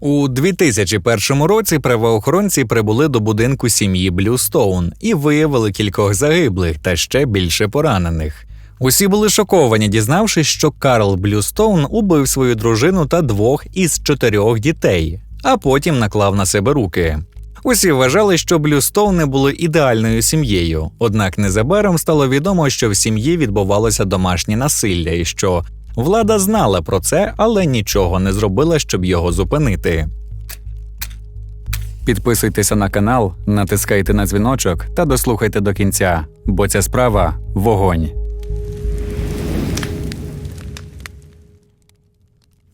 У 2001 році правоохоронці прибули до будинку сім'ї Блюстоун і виявили кількох загиблих та ще більше поранених. Усі були шоковані, дізнавшись, що Карл Блюстоун убив свою дружину та двох із чотирьох дітей, а потім наклав на себе руки. Усі вважали, що Блюстоуни були ідеальною сім'єю, однак незабаром стало відомо, що в сім'ї відбувалося домашнє насилля і що влада знала про це, але нічого не зробила, щоб його зупинити. Підписуйтеся на канал, натискайте на дзвіночок та дослухайте до кінця, бо ця справа вогонь.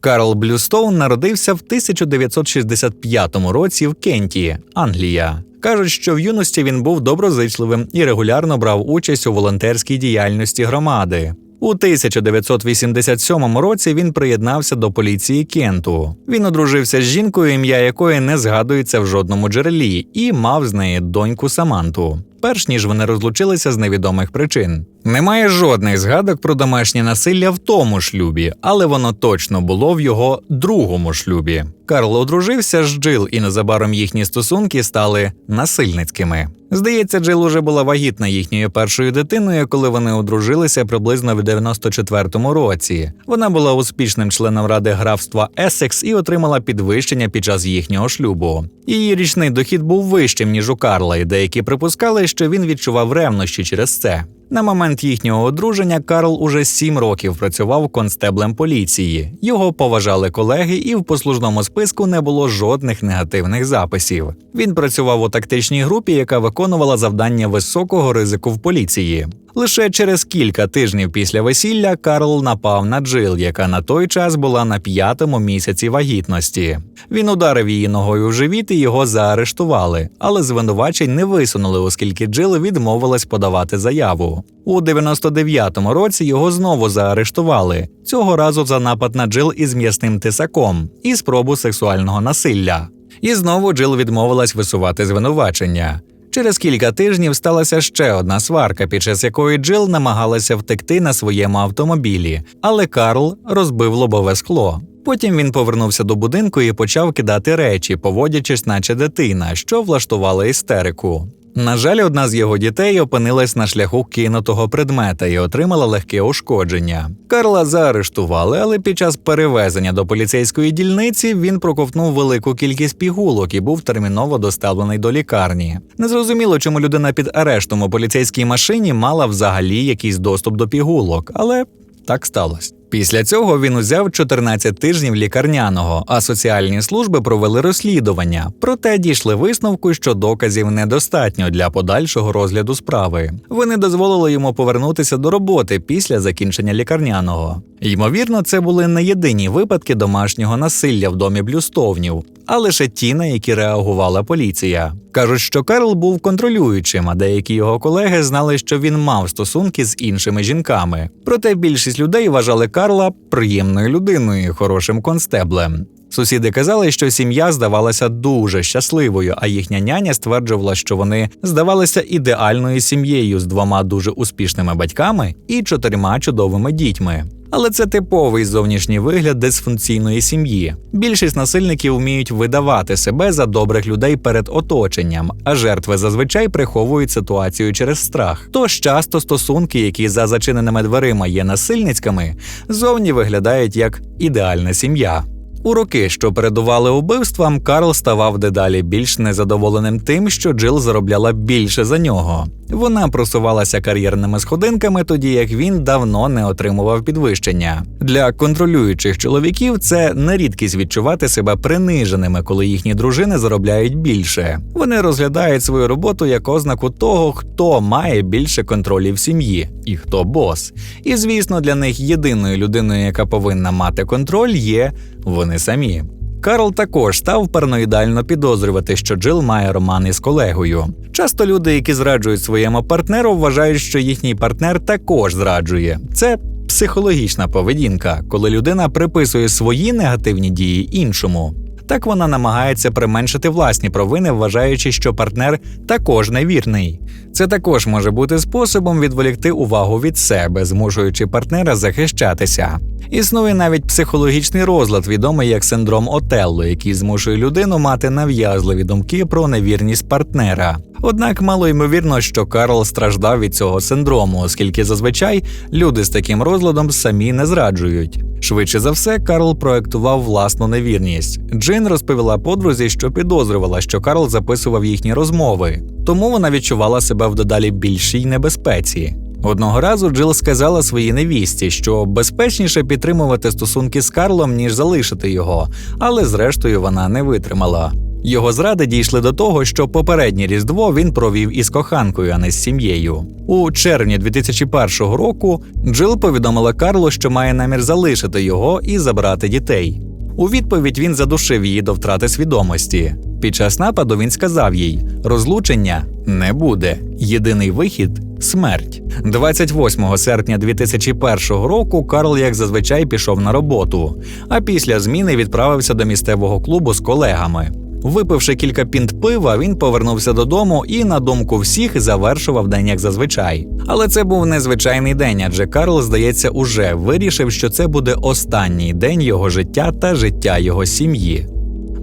Карл Блюстоун народився в 1965 році в Кенті, Англія. Кажуть, що в юності він був доброзичливим і регулярно брав участь у волонтерській діяльності громади. У 1987 році він приєднався до поліції Кенту. Він одружився з жінкою, ім'я якої не згадується в жодному джерелі, і мав з неї доньку Саманту. Перш ніж вони розлучилися з невідомих причин. Немає жодних згадок про домашнє насилля в тому шлюбі, але воно точно було в його другому шлюбі. Карл одружився з Джил, і незабаром їхні стосунки стали насильницькими. Здається, Джил уже була вагітна їхньою першою дитиною, коли вони одружилися приблизно в 94-му році. Вона була успішним членом ради графства Есекс і отримала підвищення під час їхнього шлюбу. Її річний дохід був вищим ніж у Карла, і деякі припускали, що він відчував ревнощі через це. На момент їхнього одруження Карл уже сім років працював констеблем поліції. Його поважали колеги, і в послужному списку не було жодних негативних записів. Він працював у тактичній групі, яка виконувала завдання високого ризику в поліції. Лише через кілька тижнів після весілля Карл напав на Джил, яка на той час була на п'ятому місяці вагітності. Він ударив її ногою в живіт і його заарештували, але звинувачень не висунули, оскільки Джил відмовилась подавати заяву. У 99-му році його знову заарештували цього разу за напад на Джил із м'ясним тисаком і спробу сексуального насилля. І знову Джил відмовилась висувати звинувачення. Через кілька тижнів сталася ще одна сварка, під час якої Джил намагалася втекти на своєму автомобілі, але Карл розбив лобове скло. Потім він повернувся до будинку і почав кидати речі, поводячись, наче дитина, що влаштувала істерику. На жаль, одна з його дітей опинилась на шляху кинутого предмета і отримала легке ушкодження. Карла заарештували, але під час перевезення до поліцейської дільниці він проковтнув велику кількість пігулок і був терміново доставлений до лікарні. Незрозуміло, чому людина під арештом у поліцейській машині мала взагалі якийсь доступ до пігулок, але так сталося. Після цього він узяв 14 тижнів лікарняного, а соціальні служби провели розслідування. Проте дійшли висновку, що доказів недостатньо для подальшого розгляду справи. Вони дозволили йому повернутися до роботи після закінчення лікарняного. Ймовірно, це були не єдині випадки домашнього насилля в домі блюстовнів, а лише ті, на які реагувала поліція. Кажуть, що Карл був контролюючим, а деякі його колеги знали, що він мав стосунки з іншими жінками. Проте більшість людей вважали Карла приємною людиною, і хорошим констеблем. Сусіди казали, що сім'я здавалася дуже щасливою, а їхня няня стверджувала, що вони здавалися ідеальною сім'єю з двома дуже успішними батьками і чотирма чудовими дітьми. Але це типовий зовнішній вигляд дисфункційної сім'ї. Більшість насильників вміють видавати себе за добрих людей перед оточенням, а жертви зазвичай приховують ситуацію через страх. Тож часто стосунки, які за зачиненими дверима є насильницькими, зовні виглядають як ідеальна сім'я. У роки, що передували убивствам, Карл ставав дедалі більш незадоволеним тим, що Джил заробляла більше за нього. Вона просувалася кар'єрними сходинками, тоді як він давно не отримував підвищення. Для контролюючих чоловіків це не рідкість відчувати себе приниженими, коли їхні дружини заробляють більше. Вони розглядають свою роботу як ознаку того, хто має більше контролів в сім'ї і хто бос. І звісно, для них єдиною людиною, яка повинна мати контроль, є вони самі. Карл також став параноїдально підозрювати, що Джил має роман із колегою. Часто люди, які зраджують своєму партнеру, вважають, що їхній партнер також зраджує. Це психологічна поведінка, коли людина приписує свої негативні дії іншому. Так вона намагається применшити власні провини, вважаючи, що партнер також невірний. Це також може бути способом відволікти увагу від себе, змушуючи партнера захищатися. Існує навіть психологічний розлад, відомий як синдром Отелло, який змушує людину мати нав'язливі думки про невірність партнера. Однак мало ймовірно, що Карл страждав від цього синдрому, оскільки зазвичай люди з таким розладом самі не зраджують. Швидше за все, Карл проектував власну невірність. Джин розповіла подрузі, що підозрювала, що Карл записував їхні розмови, тому вона відчувала себе в дедалі більшій небезпеці. Одного разу Джил сказала своїй невісті, що безпечніше підтримувати стосунки з Карлом, ніж залишити його, але зрештою вона не витримала. Його зради дійшли до того, що попереднє різдво він провів із коханкою, а не з сім'єю. У червні 2001 року Джил повідомила Карлу, що має намір залишити його і забрати дітей. У відповідь він задушив її до втрати свідомості. Під час нападу він сказав їй: розлучення не буде. Єдиний вихід смерть. 28 серпня 2001 року Карл, як зазвичай, пішов на роботу, а після зміни відправився до місцевого клубу з колегами. Випивши кілька пінт пива, він повернувся додому і, на думку всіх, завершував день як зазвичай. Але це був незвичайний день, адже Карл, здається, уже вирішив, що це буде останній день його життя та життя його сім'ї.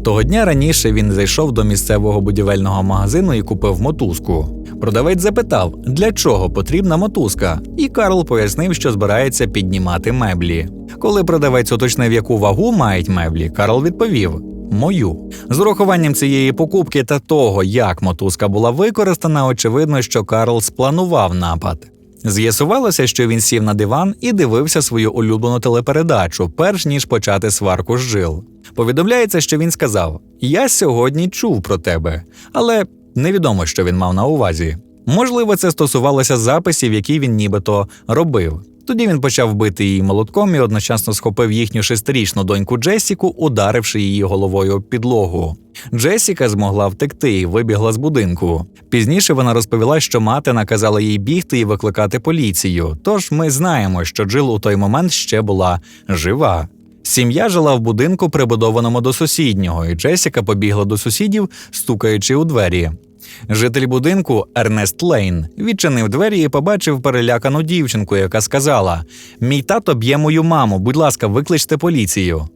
Того дня раніше він зайшов до місцевого будівельного магазину і купив мотузку. Продавець запитав, для чого потрібна мотузка, і Карл пояснив, що збирається піднімати меблі. Коли продавець уточнив, яку вагу мають меблі, Карл відповів: Мою. З урахуванням цієї покупки та того, як мотузка була використана, очевидно, що Карл спланував напад. З'ясувалося, що він сів на диван і дивився свою улюблену телепередачу, перш ніж почати сварку з жил. Повідомляється, що він сказав: Я сьогодні чув про тебе, але невідомо, що він мав на увазі. Можливо, це стосувалося записів, які він нібито робив. Тоді він почав бити її молотком і одночасно схопив їхню шестирічну доньку Джесіку, ударивши її головою об підлогу. Джесіка змогла втекти і вибігла з будинку. Пізніше вона розповіла, що мати наказала їй бігти і викликати поліцію. Тож ми знаємо, що Джил у той момент ще була жива. Сім'я жила в будинку, прибудованому до сусіднього, і Джесіка побігла до сусідів, стукаючи у двері. Житель будинку Ернест Лейн відчинив двері і побачив перелякану дівчинку, яка сказала: Мій тато б'є мою маму, будь ласка, викличте поліцію.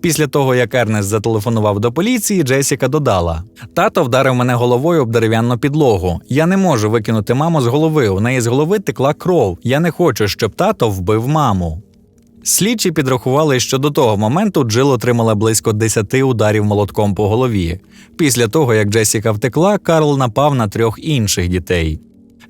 Після того, як Ернест зателефонував до поліції, Джесіка додала: Тато вдарив мене головою об дерев'яну підлогу. Я не можу викинути маму з голови. У неї з голови текла кров. Я не хочу, щоб тато вбив маму. Слідчі підрахували, що до того моменту Джил отримала близько 10 ударів молотком по голові. Після того, як Джесіка втекла, Карл напав на трьох інших дітей.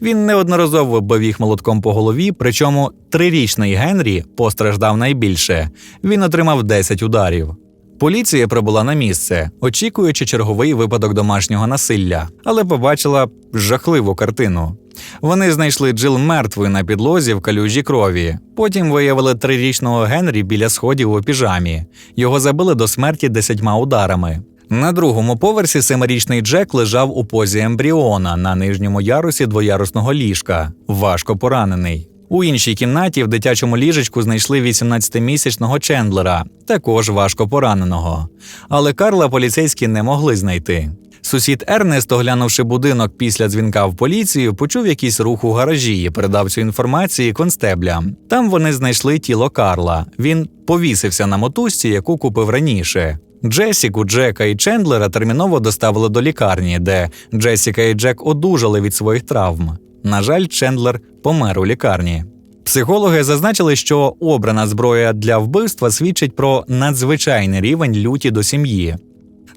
Він неодноразово бив їх молотком по голові, причому трирічний Генрі постраждав найбільше. Він отримав 10 ударів. Поліція прибула на місце, очікуючи черговий випадок домашнього насилля, але побачила жахливу картину. Вони знайшли Джил мертвою на підлозі в калюжі крові. Потім виявили трирічного Генрі біля сходів у піжамі. Його забили до смерті десятьма ударами. На другому поверсі семирічний Джек лежав у позі ембріона на нижньому ярусі двоярусного ліжка, важко поранений. У іншій кімнаті в дитячому ліжечку знайшли 18-місячного Чендлера, також важко пораненого. Але Карла поліцейські не могли знайти. Сусід Ернест, оглянувши будинок після дзвінка в поліцію, почув якийсь рух у гаражі і передав цю інформацію констеблям. Там вони знайшли тіло Карла. Він повісився на мотузці, яку купив раніше. Джесіку, Джека і Чендлера терміново доставили до лікарні, де Джесіка і Джек одужали від своїх травм. На жаль, Чендлер помер у лікарні. Психологи зазначили, що обрана зброя для вбивства свідчить про надзвичайний рівень люті до сім'ї.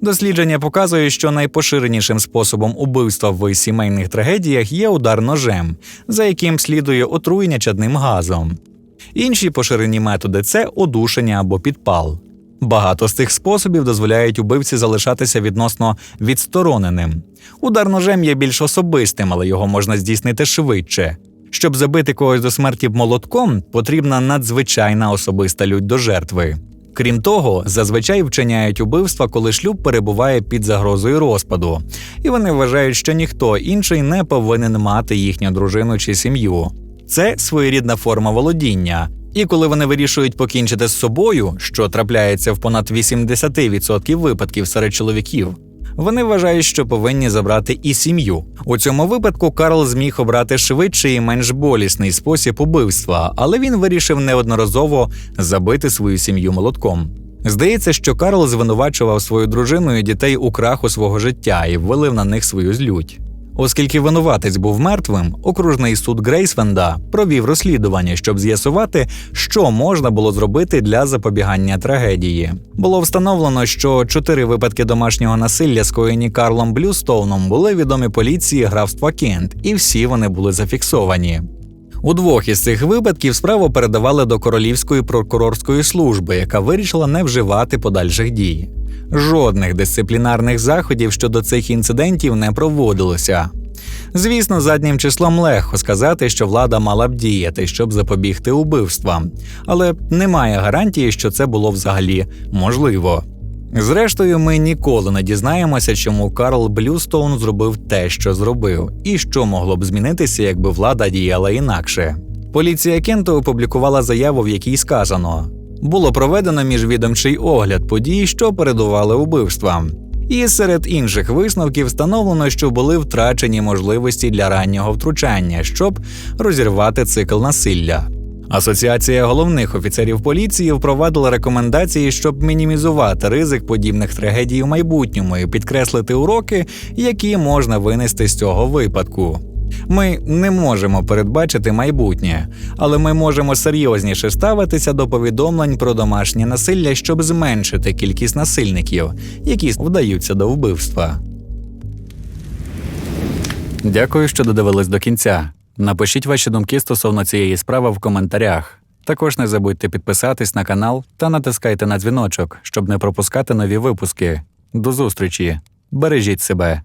Дослідження показує, що найпоширенішим способом убивства в сімейних трагедіях є удар ножем, за яким слідує отруєння чадним газом. Інші поширені методи це удушення або підпал. Багато з цих способів дозволяють убивці залишатися відносно відстороненим. Удар ножем є більш особистим, але його можна здійснити швидше. Щоб забити когось до смерті молотком, потрібна надзвичайна особиста лють до жертви. Крім того, зазвичай вчиняють убивства, коли шлюб перебуває під загрозою розпаду, і вони вважають, що ніхто інший не повинен мати їхню дружину чи сім'ю. Це своєрідна форма володіння, І коли вони вирішують покінчити з собою, що трапляється в понад 80% випадків серед чоловіків, вони вважають, що повинні забрати і сім'ю. У цьому випадку Карл зміг обрати швидший і менш болісний спосіб убивства, але він вирішив неодноразово забити свою сім'ю молотком. Здається, що Карл звинувачував свою дружину і дітей у краху свого життя і вилив на них свою злють. Оскільки винуватець був мертвим, окружний суд Грейсвенда провів розслідування, щоб з'ясувати, що можна було зробити для запобігання трагедії. Було встановлено, що чотири випадки домашнього насилля, скоєні Карлом Блюстоуном, були відомі поліції графства Кент, і всі вони були зафіксовані. У двох із цих випадків справу передавали до Королівської прокурорської служби, яка вирішила не вживати подальших дій. Жодних дисциплінарних заходів щодо цих інцидентів не проводилося. Звісно, заднім числом легко сказати, що влада мала б діяти, щоб запобігти убивствам, але немає гарантії, що це було взагалі можливо. Зрештою, ми ніколи не дізнаємося, чому Карл Блюстоун зробив те, що зробив, і що могло б змінитися, якби влада діяла інакше. Поліція Кента опублікувала заяву, в якій сказано: було проведено міжвідомчий огляд подій, що передували убивствам. І серед інших висновків встановлено, що були втрачені можливості для раннього втручання, щоб розірвати цикл насилля. Асоціація головних офіцерів поліції впровадила рекомендації, щоб мінімізувати ризик подібних трагедій у майбутньому і підкреслити уроки, які можна винести з цього випадку. Ми не можемо передбачити майбутнє, але ми можемо серйозніше ставитися до повідомлень про домашнє насилля, щоб зменшити кількість насильників, які вдаються до вбивства. Дякую, що додивились до кінця. Напишіть ваші думки стосовно цієї справи в коментарях. Також не забудьте підписатись на канал та натискайте на дзвіночок, щоб не пропускати нові випуски. До зустрічі! Бережіть себе!